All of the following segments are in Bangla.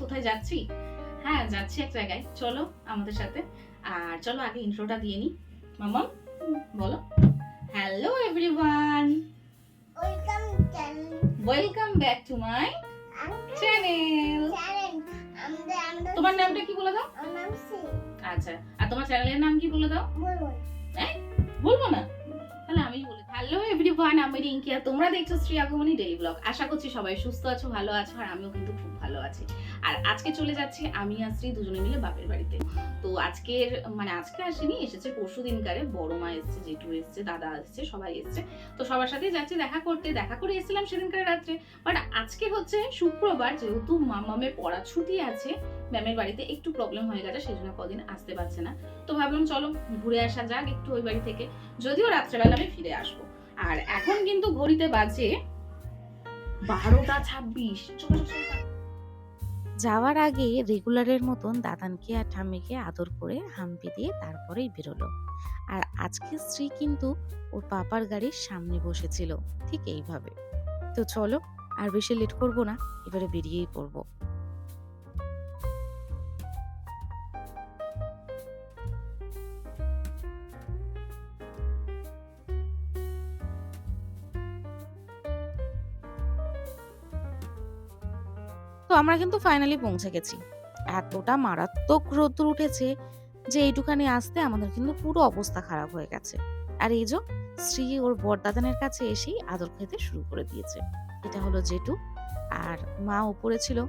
কোথায় যাচ্ছি? হ্যাঁ যাচ্ছি এক জায়গায়। চলো আমাদের সাথে। আর চলো আগে ইন্ট্রোটা দিয়ে নি। মামা বলো। Hello everyone welcome welcome back to my channel তোমার নামটা কি বলে দাও? আচ্ছা আর তোমার চ্যানেলের নাম কি বলে দাও? বলব না। তাহলে আমি বলি হ্যালো এভরিওয়ান আমি রিঙ্কি আর তোমরা দেখছ শ্রী আগমনী ডেলি ব্লগ আশা করছি সবাই সুস্থ আছো ভালো আছো আর আমিও কিন্তু খুব ভালো আছি। আর আজকে চলে যাচ্ছি আমি আর শ্রী দুজনে মিলে বাপের বাড়িতে। তো আজকের মানে আজকে আসেনি এসেছে পরশু দিনকারে। বড় মা এসছে জেঠু এসছে দাদা এসছে সবাই এসছে। তো সবার সাথেই যাচ্ছি দেখা করতে। দেখা করে এসেছিলাম সেদিনকার রাত্রে। বাট আজকে হচ্ছে শুক্রবার যেহেতু মামামের পড়া ছুটি আছে ম্যামের বাড়িতে একটু প্রবলেম হয়ে গেছে, সেই জন্য কদিন আসতে পারছে না। তো ভাবলাম চলো ঘুরে আসা যাক একটু ওই বাড়ি থেকে। যদিও রাত্রেবেলা আমি ফিরে আসব। আর এখন কিন্তু ঘড়িতে বাজে বারোটা ছাব্বিশ। যাওয়ার আগে রেগুলারের মতন দাদানকে আর ঠাম্মিকে আদর করে হাম্পি দিয়ে তারপরেই বেরোলো। আর আজকে স্ত্রী কিন্তু ওর পাপার গাড়ির সামনে বসেছিল, ঠিক এইভাবে। তো চলো, আর বেশি লেট করব না, এবারে বেরিয়েই পড়ব। আমরা কিন্তু ফাইনালি পৌঁছে গেছি। এতটা মারাত্মক রোদ্দুর উঠেছে যে এইটুখানি আসতে আমাদের কিন্তু পুরো অবস্থা খারাপ হয়ে গেছে। আর এই যে শ্রী ওর বরদাদানের কাছে এসেই আদর খেতে শুরু করে দিয়েছে। এটা হলো জেঠু। আর মা উপরে ছিল,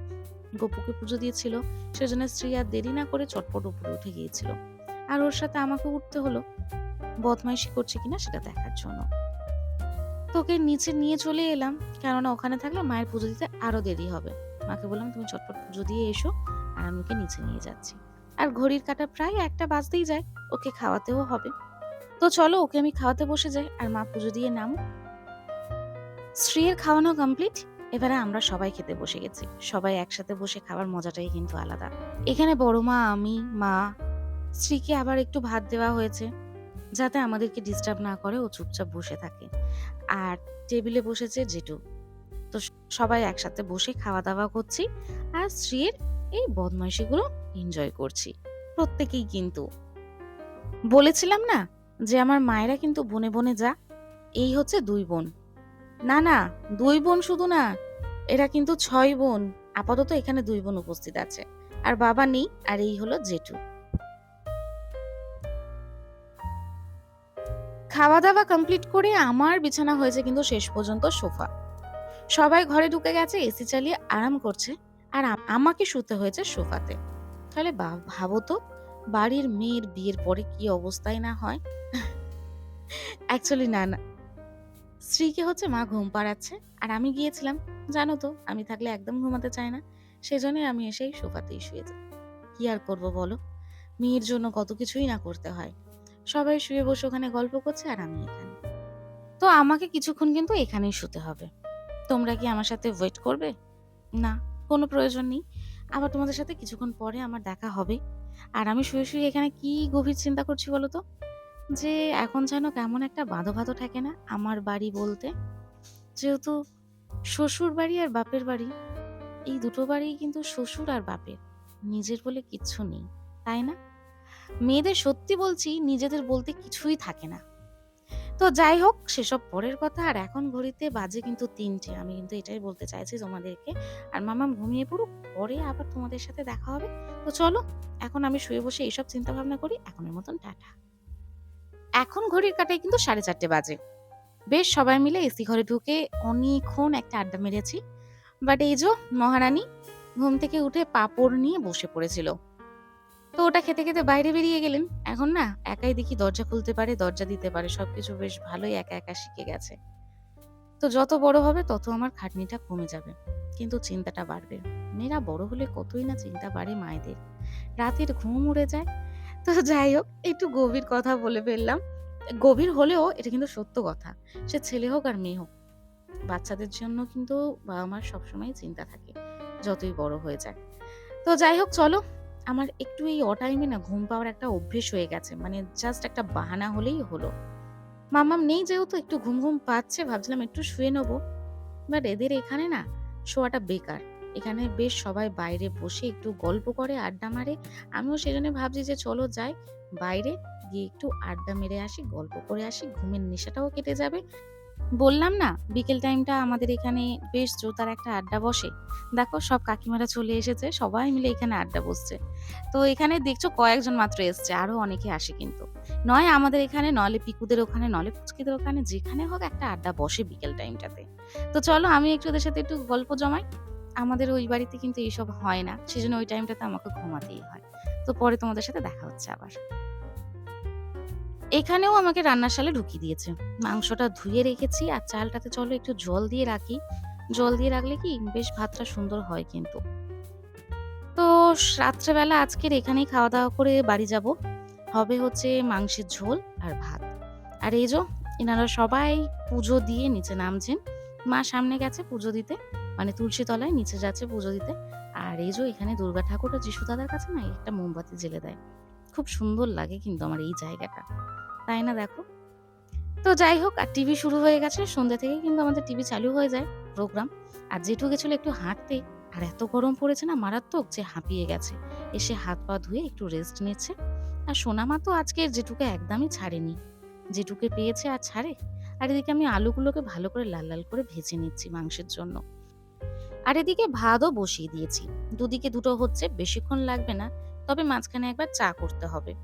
গপুকে পুজো দিয়েছিল, সেজন্য স্ত্রী আর দেরি না করে চটপট উপরে উঠে গিয়েছিল। আর ওর সাথে আমাকে উঠতে হলো, বদমাইশি করছে কিনা সেটা দেখার জন্য। তোকে নিচে নিয়ে চলে এলাম, কেননা ওখানে থাকলে মায়ের পুজো দিতে আরও দেরি হবে। মাকে বললাম, তুমি চটপট পুজো দিয়ে এসো, আর আমি ওকে নিচে নিয়ে যাচ্ছি। আর ঘড়ির কাটা প্রায় একটা বাজতেই যায়, ওকে খাওয়াতেও হবে। তো চলো, ওকে আমি খাওয়াতে বসে যাই, আর মা পুজো দিয়ে নাম স্ত্রীর খাওয়ানো কমপ্লিট এবারে আমরা সবাই খেতে বসে গেছি। সবাই একসাথে বসে খাওয়ার মজাটাই কিন্তু আলাদা। এখানে বড় মা, আমি, মা, স্ত্রীকে আবার একটু ভাত দেওয়া হয়েছে, যাতে আমাদেরকে ডিস্টার্ব না করে ও চুপচাপ বসে থাকে। আর টেবিলে বসেছে জেঠু। তো সবাই একসাথে বসে খাওয়া দাওয়া করছি আর স্ত্রীর এই বদমাইশিগুলো এনজয় করছি। প্রত্যেকেই কিন্তু। বলেছিলাম না যে আমার মায়েরা কিন্তু বনে বনে যা। এই হচ্ছে দুই বোন। না না, দুই বোন শুধু না, এরা কিন্তু ছয় বোন। আপাতত এখানে দুই বোন উপস্থিত আছে। আর বাবা নেই, আর এই হলো জেঠু। খাওয়া দাওয়া কমপ্লিট করে আমার বিছানা হয়েছে কিন্তু শেষ পর্যন্ত সোফা। সবাই ঘরে ঢুকে গেছে, এসি চালিয়ে আরাম করছে, আর আমাকে শুতে হয়েছে সোফাতে। তাহলে ভাবো তো, বাড়ির মেয়ের বিয়ের পরে কি অবস্থায় না হয়? অ্যাকচুয়ালি না না। স্ত্রীকে হচ্ছে মা ঘুম পাড়াচ্ছে, আর আমি গিয়েছিলাম, জানো তো, আমি থাকলে একদম ঘুমাতে চাই না সেজন্যই আমি এসেই সোফাতেই শুয়ে যাই। কি আর করব বলো? মেয়ের জন্য কত কিছুই না করতে হয়। সবাই শুয়ে বসে ওখানে গল্প করছে, আর আমি এখানে। তো আমাকে কিছুক্ষণ কিন্তু এখানেই শুতে হবে। তোমরা কি আমার সাথে ওয়েট করবে? না, কোনো প্রয়োজন নেই। আবার তোমাদের সাথে কিছুক্ষণ পরে আমার দেখা হবে। আর আমি শুয়ে শুয়ে এখানে কি গভীর চিন্তা করছি বলো তো? যে এখন যেন কেমন একটা বাঁধো বাঁধো থাকে না আমার বাড়ি বলতে। যেহেতু শ্বশুর বাড়ি আর বাপের বাড়ি, এই দুটো বাড়ি কিন্তু শ্বশুর আর বাপের। নিজের বলে কিচ্ছু নেই, তাই না? মেয়েদের সত্যি বলছি, নিজেদের বলতে কিছুই থাকে না। তো যাই হোক, সেসব পরের কথা। আর এখন ঘড়িতে বাজে কিন্তু তিনটে। আমি কিন্তু এটাই বলতে চাইছি তোমাদেরকে। আর মামাম ঘুমিয়ে পড়ুক, পরে আবার তোমাদের সাথে দেখা হবে। তো চলো, এখন আমি শুয়ে বসে এইসব চিন্তা ভাবনা করি। এখনের মতন টাটা। এখন ঘড়ির কাটায় কিন্তু সাড়ে চারটে বাজে। বেশ, সবাই মিলে এসি ঘরে ঢুকে অনেকক্ষণ একটা আড্ডা মেরেছি। বাট এই যে মহারানী ঘুম থেকে উঠে পাপড় নিয়ে বসে পড়েছিল। তো ওটা খেতে খেতে বাইরে বেরিয়ে গেলেন। এখন না, একাই দেখি দরজা খুলতে পারে, দরজা দিতে পারে, সবকিছু বেশ ভালোই একা একা শিখে গেছে। তো যত বড় হবে, তত আমার খাটনিটা কমে যাবে। কিন্তু চিন্তাটা বাড়বে। মেয়েরা বড় হলে কতই না চিন্তা বাড়ে মায়েদের। রাতের ঘুম উড়ে যায়। তো যাই হোক, একটু গভীর কথা বলে ফেললাম। গভীর হলেও এটা কিন্তু সত্য কথা। সে ছেলে হোক আর মেয়ে হোক, বাচ্চাদের জন্য কিন্তু বাবা মার সবসময় চিন্তা থাকে, যতই বড় হয়ে যায় তো যাই হোক, চলো আমার একটু এই অটাইমে না ঘুম পাওয়ার একটা অভ্যেস হয়ে গেছে। মানে জাস্ট একটা বাহানা হলেই হলো। মাম্মাম নেই যেহেতু, একটু ঘুম ঘুম পাচ্ছে, ভাবছিলাম একটু শুয়ে নেব। বাট এদের এখানে না শোয়াটা বেকার। এখানে বেশ সবাই বাইরে বসে একটু গল্প করে, আড্ডা মারে। আমিও সেজন্য ভাবছি যে চলো যাই। বাইরে গিয়ে একটু আড্ডা মেরে আসি, গল্প করে আসি, ঘুমের নেশাটাও কেটে যাবে। বললাম না, বিকেল টাইমটা আমাদের এখানে বেশ জোতার একটা আড্ডা বসে। দেখো, সব কাকিমারা চলে এসেছে, সবাই মিলে এখানে আড্ডা বসছে। তো এখানে দেখছ, কয়েকজন মাত্র এসছে, আরও অনেকে আসে কিন্তু। নয় আমাদের এখানে, নলে পিকুদের ওখানে, নলে পুচকিদের ওখানে, যেখানে হোক একটা আড্ডা বসে বিকেল টাইমটাতে তো চলো, আমি একটু ওদের সাথে একটু গল্প জমাই। আমাদের ওই বাড়িতে কিন্তু এইসব হয় না, সেজন্য ওই টাইমটাতে আমাকে ঘুমাতেই হয়। তো পরে তোমাদের সাথে দেখা হচ্ছে আবার। এখানেও আমাকে রান্নাশালে ঢুকিয়ে দিয়েছে। মাংসটা ধুয়ে রেখেছি আর চালটাতে চলো একটু জল দিয়ে রাখি। জল দিয়ে রাখলে কি বেশ ভাতটা সুন্দর হয় কিন্তু। তো রাত্রেবেলা আজকের এখানেই খাওয়া দাওয়া করে বাড়ি যাব। হবে হচ্ছে মাংসের ঝোল আর ভাত। আর এই যে এনারা সবাই পুজো দিয়ে নিচে নামছেন। মা সামনে গেছে পুজো দিতে মানে তুলসী তলায় নিচে যাচ্ছে পুজো দিতে। আর এই যে এখানে দুর্গা ঠাকুরটা যিশু দাদার কাছে না একটা মোমবাতি জেলে দেয়। খুব সুন্দর লাগে কিন্তু আমার এই জায়গাটা। তাই না দেখো? তো যাই হোক, আর টিভি শুরু হয়ে গেছে। সন্ধ্যা থেকে কিন্তু আমাদের টিভি চালু হয়ে যায় প্রোগ্রাম আর জেঠু গেছিল একটু হাঁটতে। আর এত গরম পড়েছে না মারাত্মক যে হাঁপিয়ে গেছে। এসে হাত পা ধুয়ে একটু রেস্ট নিচ্ছে। আর সোনামা তো আজকে জেঠুকে একদমই ছাড়েনি। জেঠুকে পেয়েছে আর ছাড়ে? আর এদিকে আমি আলুগুলোকে ভালো করে লাল লাল করে ভেজে নিচ্ছি মাংসের জন্য। আর এদিকে ভাতও বসিয়ে দিয়েছি। দুদিকে দুটো হচ্ছে, বেশিক্ষণ লাগবে না। তবে মাঝখানে একবার চা করতে হবে।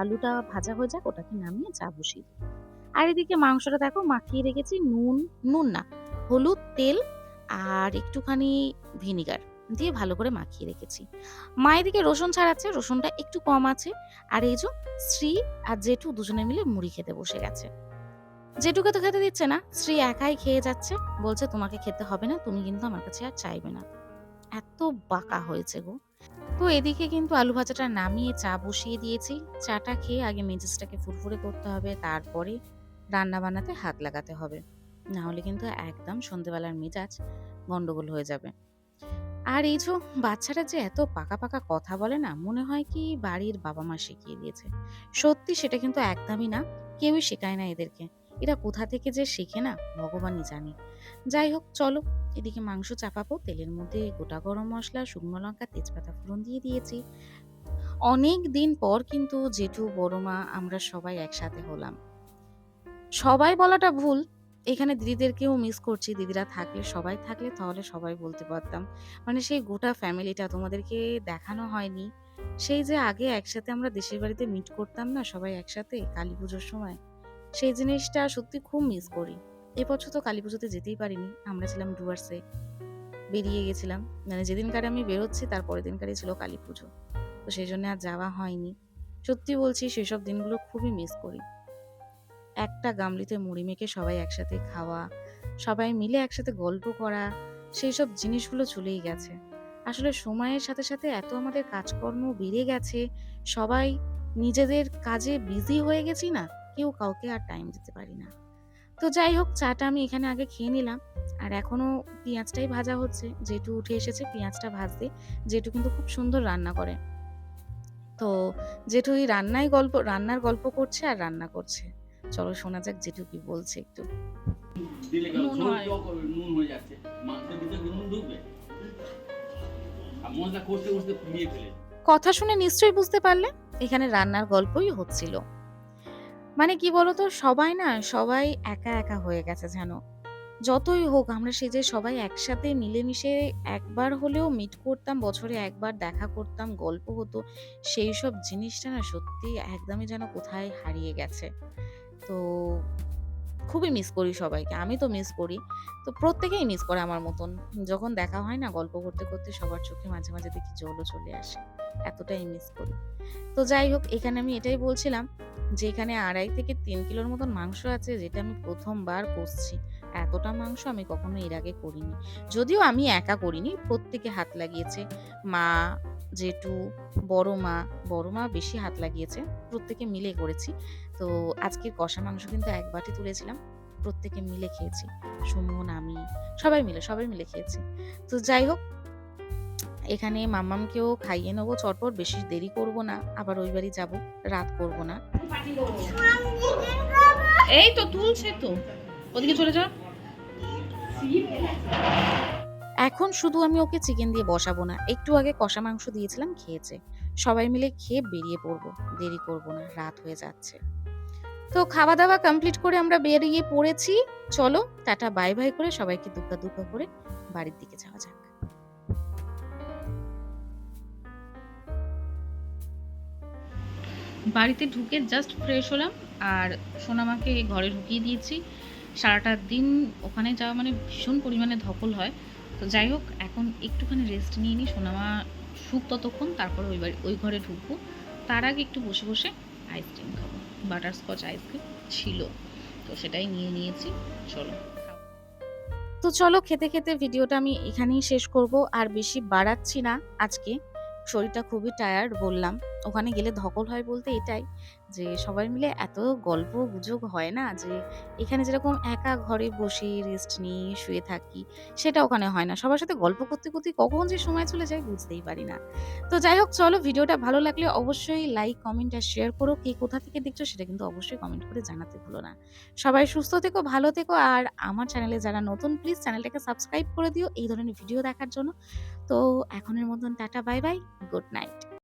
আলুটা ভাজা হয়ে যাক, ওটাকে নামিয়ে চা বসিয়ে আর এদিকে মাংসটা দেখো, মাখিয়ে রেখেছি নুন নুন না, হলুদ, তেল আর একটুখানি ভিনিগার দিয়ে ভালো করে মাখিয়ে রেখেছি। মা এদিকে রসুন ছাড়াচ্ছে, রসুনটা একটু কম আছে। আর এই যে শ্রী আর জেঠু দুজনে মিলে মুড়ি খেতে বসে গেছে। জেঠুকে তো খেতে দিচ্ছে না শ্রী একাই খেয়ে যাচ্ছে। বলছে, তোমাকে খেতে হবে না, তুমি কিন্তু আমার কাছে আর চাইবে না। এত বাঁকা হয়েছে গো। তো এদিকে কিন্তু আলু ভাজাটা নামিয়ে চা বসিয়ে দিয়েছি। চাটা খেয়ে আগে মেজাজটাকে ফুরফুরে করতে হবে, তারপরে রান্না বান্নাতে হাত লাগাতে হবে। না হলে কিন্তু একদম সন্ধেবেলার মেজাজ গন্ডগোল হয়ে যাবে। আর এই যে বাচ্চারা যে এত পাকা পাকা কথা বলে না, মনে হয় কি বাড়ির বাবা মা শিখিয়ে দিয়েছে। সত্যি সেটা কিন্তু একদমই না, কেউই শেখায় না এদেরকে। এরা কোথা থেকে যে শেখে না, ভগবানই জানে। যাই হোক, চলো এদিকে মাংস চাপাবো, তেলের মধ্যে গোটা গরম মশলা, শুকনো লঙ্কা, তেজপাতা ফোড়ন দিয়ে দিয়েছি। অনেক দিন পর কিন্তু জেঠু, বড়মা আমরা সবাই একসাথে হলাম। সবাই বলাটা ভুল, এখানে দিদিদেরকেও মিস করছি, দিদিরা থাকলে, সবাই থাকলে তাহলে সবাই বলতে পারতাম। মানে সেই গোটা ফ্যামিলিটা তোমাদেরকে দেখানো হয়নি। সেই যে আগে একসাথে আমরা দেশের বাড়িতে মিট করতাম না, সবাই একসাথে কালী পুজোর সময়, সেই জিনিসটা সত্যি খুব মিস করি। এবছর তো কালী পুজোতে যেতেই পারিনি। আমরা ছিলাম ডুয়ার্সে বেরিয়ে গেছিলাম। মানে যেদিনকারে আমি বেরোচ্ছি, তার পরের দিনকারই ছিল কালী পুজো। তো সেই জন্য আর যাওয়া হয়নি। সত্যি বলছি, সেসব দিনগুলো খুবই মিস করি। একটা গামলিতে মুড়ি মেখে সবাই একসাথে খাওয়া, সবাই মিলে একসাথে গল্প করা সেই সব জিনিসগুলো চলেই গেছে। আসলে সময়ের সাথে সাথে এত আমাদের কাজকর্ম বেড়ে গেছে, সবাই নিজেদের কাজে বিজি হয়ে গেছি না, কেউ কাউকে আর টাইম দিতে পারি না। তো যাই হোক চাটা আমি এখানে আগে খেয়ে নিলাম। আর এখনও পেঁয়াজটাই ভাজা হচ্ছে। যেটু উঠে এসেছে পেঁয়াজটা ভাজতে। যেটু কিন্তু খুব সুন্দর রান্না করে। তো জেঠু এই রান্নায় গল্প রান্নার গল্প করছে আর রান্না করছে। চলো শোনা যাক জেঠু কি বলছে একটু। নুন হয়। যাচ্ছে। নুন ঢুকবে? কথা শুনে নিশ্চয়ই বুঝতে পারলে এখানে রান্নার গল্পই হচ্ছিল। মানে কি বলতো? সবাই না, সবাই একা একা হয়ে গেছে যেন। যতই হোক, আমরা সে যে সবাই একসাথে মিলেমিশে একবার হলেও মিট করতাম, বছরে একবার দেখা করতাম, গল্প হতো, সেই সব জিনিসটা না সত্যি একদমই যেন কোথায় হারিয়ে গেছে। তো খুবই মিস করি সবাইকে। আমি তো মিস করি। তো প্রত্যেকেই মিস করে আমার মতন। যখন দেখা হয় না, গল্প করতে করতে সবার চোখে মাঝে মাঝে দেখি জলও চলে আসে। এতটাই মিস করি। তো যাই হোক, এখানে আমি এটাই বলছিলাম যে, এখানে আড়াই থেকে তিন কিলোর মতন মাংস আছে যেটা আমি প্রথমবার করছি এতটা মাংস আমি কখনো এর আগে করিনি। যদিও আমি একা করিনি, প্রত্যেকে হাত লাগিয়েছে। মা জেঠু, বড় মা বড় মা বেশি হাত লাগিয়েছে, প্রত্যেকে মিলে করেছি। তো আজকের কষা মাংস কিন্তু এক বাটি তুলেছিলাম, প্রত্যেকে মিলে খেয়েছি। সুমন, আমি, সবাই মিলে সবাই মিলে খেয়েছি। তো যাই হোক এখানে মামামকেও খাইয়ে নেব চটপট বেশি দেরি করব না। আবার ওই বাড়ি যাব রাত করব না। এই তো তুলছে তো। ওদিকে চলে যাও এখন শুধু আমি ওকে চিকেন দিয়ে বসাবো না একটু আগে কষা মাংস দিয়েছিলাম খেয়েছে। সবাই মিলে খেয়ে বেরিয়ে পড়ব দেরি করব না রাত হয়ে যাচ্ছে। তো খাওয়া দাওয়া কমপ্লিট করে আমরা বেরিয়ে পড়েছি। চলো টাটা বাই বাই করে সবাইকে দুঃখা দুঃখা করে বাড়ির দিকে যাওয়া যাক। বাড়িতে ঢুকে জাস্ট ফ্রেশ হলাম আর সোনামাকে ঘরে ঢুকিয়ে দিয়েছি। সারাটা দিন ওখানে যাওয়া মানে ভীষণ পরিমাণে ধকল হয়। তো যাই হোক, এখন একটুখানি রেস্ট নিয়ে নিই। সোনামা শুক ততক্ষণ, তারপর ওই বাড়ি ওই ঘরে ঢুকবো। তার আগে একটু বসে বসে আইসক্রিম খাব। বাটারস্কচ আইসক্রিম ছিল। তো সেটাই নিয়ে নিয়েছি। চলো। তো চলো, খেতে খেতে ভিডিওটা আমি এখানেই শেষ করব। আর বেশি বাড়াচ্ছি না। আজকে শরীরটা খুবই টায়ার্ড বললাম। ওখানে গেলে ধকল হয় বলতে এটাই যে সবাই মিলে এত গল্প গুজব হয় না যে এখানে যেরকম একা ঘরে বসে রেস্ট নিয়ে শুয়ে থাকি সেটা ওখানে হয় না। সবার সাথে গল্প করতে করতে কখন যে সময় চলে যায় বুঝতেই পারি না। তো যাই হোক চলো ভিডিওটা ভালো লাগলে অবশ্যই লাইক কমেন্ট আর শেয়ার করো। কে কোথা থেকে দেখছ সেটা কিন্তু অবশ্যই কমেন্ট করে জানাতে ভুলো না। সবাই সুস্থ থেকো, ভালো থেকো আর আমার চ্যানেলে যারা নতুন প্লিজ চ্যানেলটাকে সাবস্ক্রাইব করে দিও এই ধরনের ভিডিও দেখার জন্য। তো এখনের মতন tata bye bye good night